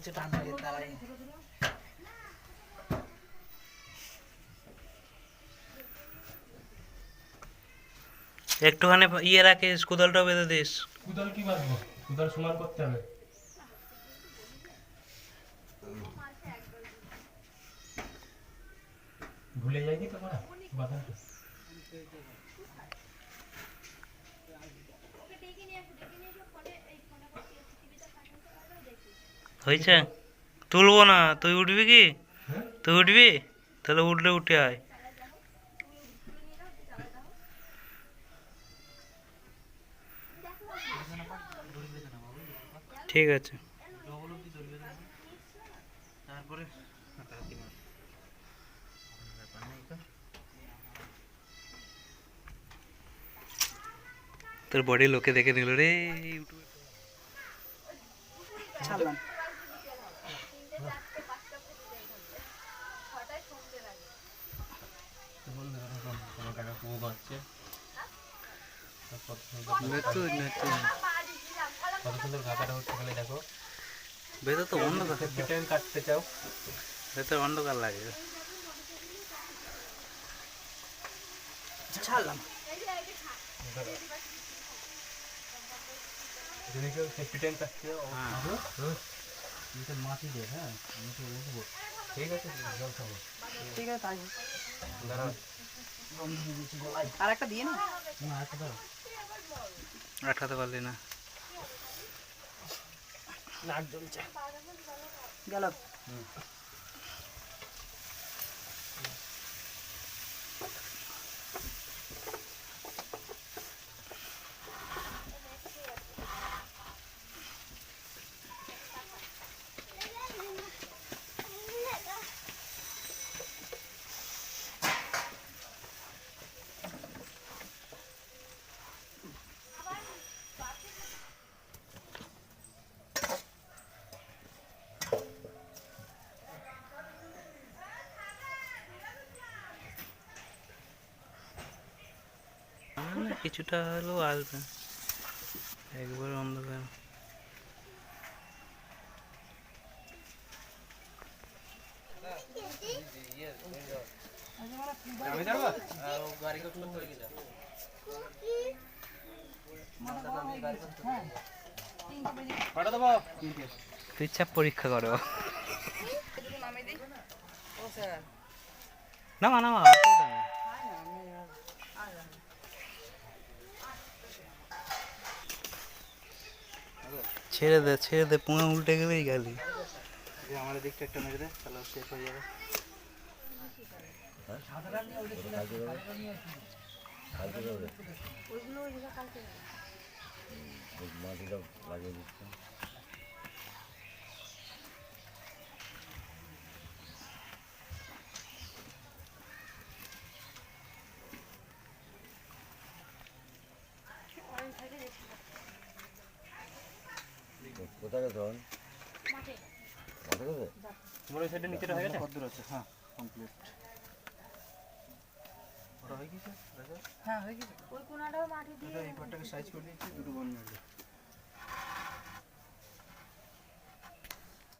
কিছু টান হয়ে দাঁড়াই। একটুখানি ইয়ে রাখিস, কুদলটাও বেঁধে দিস। কুদল কি বাঁধবো? কুদল সমান করতে হবে। ভুলে যায়নি তোমরা বাঁধাটা হয়েছে? তুলবো না, তুই উঠবি কি? তুই উঠবি? তাহলে উঠলে উঠে আয়। ঠিক আছে। তোর বডি লোকে দেখে নিল রে, ইউটিউবে ছাড়লাম কোনো টাকা কুয়ো বাঁচছে কত সুন্দর কত সুন্দর হচ্ছে গেলে দেখো। ভেতর তো অন্ধকার। ভিটামিন কাটতে চাও। ভেতর অন্ধকার লাগে। ছাড়লাম। যদি কেউ সেফটি ট্যাঙ্ক কাটতে হ্যাঁ। মাটি দে হ্যাঁ আমি তো উঠবো। ঠিক আছে জল খাব। ঠিক আছে তাই। দাঁড়াও। আর একটা দিয়ে না। আঠাতে পারলি না। নাক জ্বলছে গেল না, কিছুটা হলেও আসবে। একবার অন্ধকার। তুই চাপ পরীক্ষা করো। নামা নামা ছেড়ে দে ছেড়ে দে পুঙে উল্টে গেলেই গালি। আমাদের দিকটা একটা মেরে দে তাহলে শেষ হয়ে যাবে। কোথায় গেছে? মাঠে। গেছে? তোমার ওই সাইডে নিচেটা হয়ে গেছে? কদ্দূর আছে হ্যাঁ কমপ্লিট হয়ে গেছে হ্যাঁ হয়ে গেছে এই পাটটাকে সাইজ করে দিয়েছি দুটো বন মারবে